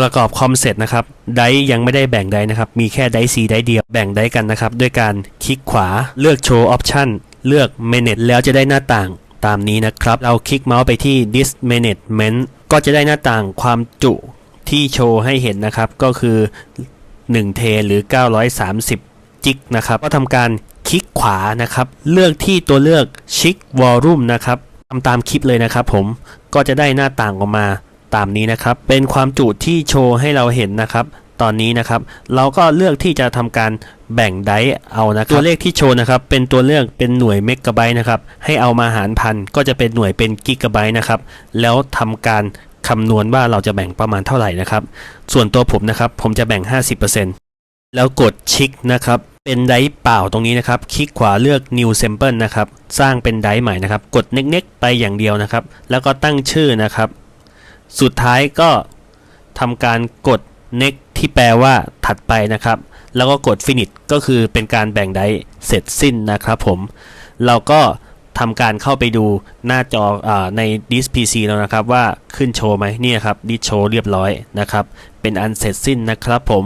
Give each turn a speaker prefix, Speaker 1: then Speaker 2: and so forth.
Speaker 1: ประกอบคอมเสร็จนะครับไดร์ยังไม่ได้แบ่งไดร์นะครับ มีแค่ไดร์ C ไดร์เดียวแบ่งไดร์กันนะครับ ด้วยการคลิกขวาเลือกโชว์ออปชันเลือก Manage แล้วจะได้หน้าต่างตามนี้นะครับ เราคลิกเมาส์ไปที่ This Management ก็จะได้หน้าต่างความจุที่โชว์ให้เห็นนะครับ ก็คือ1เทหรือ 930 จิกนะครับ ก็ทำการคลิกขวานะครับ เลือกที่ตัวเลือกชิควอลลุ่มนะครับทำตามคลิปเลยนะครับผมก็จะได้หน้าต่างออกมา ตามนี้นะครับ เป็นความจุที่โชว์ให้เราเห็นนะครับ ตอนนี้นะครับ เราก็เลือกที่จะทำการแบ่งไดเอานะครับตัวเลขที่โชว์นะครับเป็นตัวเลือกเป็นหน่วยเมกะไบต์นะครับให้เอามาหารพันก็จะเป็นหน่วยเป็นกิกะไบต์นะครับแล้วทำการคำนวณว่าเราจะแบ่งประมาณเท่าไหร่นะครับ ส่วนตัวผมนะครับผมจะแบ่ง 50%แล้วกดชิคนะครับ เป็นไดเปล่าตรงนี้นะครับ คลิกขวาเลือก new sample นะครับ สร้างเป็นไดใหม่นะครับ กดเน็กๆไปอย่างเดียวนะครับ แล้วก็ตั้งชื่อนะครับ สุดท้ายก็ทำการกด next ที่แปลว่าถัดไปนะครับ แล้วก็กด finish ก็คือเป็นการแบ่งไดเสร็จสิ้นนะครับผม เราก็ทำการเข้าไปดูหน้าจออาใน Dis PC แล้วนะครับว่าขึ้นโชว์ไหมเนี่ยครับดิชโชว์เรียบร้อยนะครับ เป็นอันเสร็จสิ้นนะครับผม